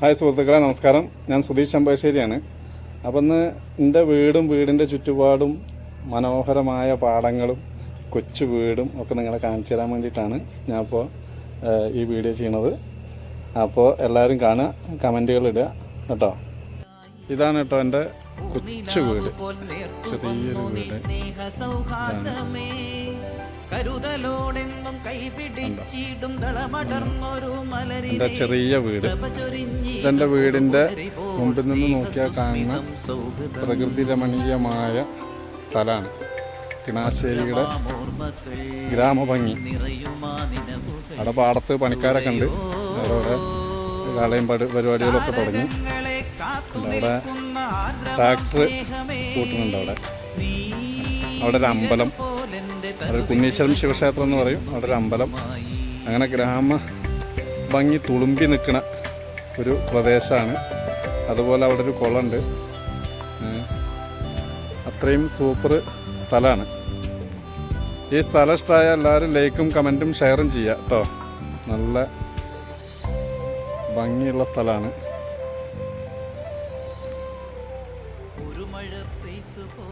Hi സുഹൃത്തുക്കളെ നമസ്കാരം. ഞാൻ സുധീഷ് ചമ്പശ്ശേരിയാണ് അപ്പം ഇന്ന് എന്റെ വീടും വീടിന്റെ ചുറ്റുപാടും മനോഹരമായ പാടങ്ങളും കൊച്ചു വീടും ഒക്കെ നിങ്ങളെ കാണിച്ചു തരാൻ വേണ്ടിയിട്ടാണ് ഞാൻ ഇപ്പോൾ ഈ വീഡിയോ ചെയ്യണത്. അപ്പോൾ എല്ലാവരും കാണുക കമന്റുകൾ ഇടുക കേട്ടോ? ഇതാണ് കേട്ടോ എന്റെ കൊച്ചു വീട്. ചെറിയൊരു വീട്. കരുതലോടെന്നും കൈപിടിച്ചിടും തളമടർന്നൊരു മലരി എന്റെ ചെറിയ വീട്. ഇതെന്റെ വീടിന്റെ മുമ്പിൽ നിന്ന് നോക്കിയാൽ കാണുന്ന പ്രകൃതി രമണീയമായ സ്ഥലമാണ്. കിണാശ്ശേരിയുടെ ഗ്രാമഭംഗി. അവിടെ പാടത്ത് പണിക്കാരൊക്കെ ഉണ്ട്. അവിടെ കളയും പരിപാടികളൊക്കെ തുടങ്ങി. അവിടെ ട്രാക്ടർ കൂട്ടുന്നുണ്ട് അവിടെ. അവിടെ ഒരു അമ്പലം. ഒരു കുന്നീശ്വരം ശിവക്ഷേത്രം എന്ന് പറയും. അവിടെ ഒരു അമ്പലം. അങ്ങനെ ഗ്രാമ ഭംഗി തുളുമ്പി നിൽക്കുന്ന ഒരു പ്രദേശമാണ്. അതുപോലെ അവിടെ ഒരു കുളമുണ്ട്. അത്രയും സൂപ്പർ സ്ഥലമാണ്. ഈ സ്ഥലം ഇഷ്ടമായ എല്ലാവരും ലൈക്കും കമന്റും ഷെയറും ചെയ്യുക കേട്ടോ. നല്ല ഭംഗിയുള്ള സ്ഥലമാണ്. ഒരു മഴ പെയ്തു പോ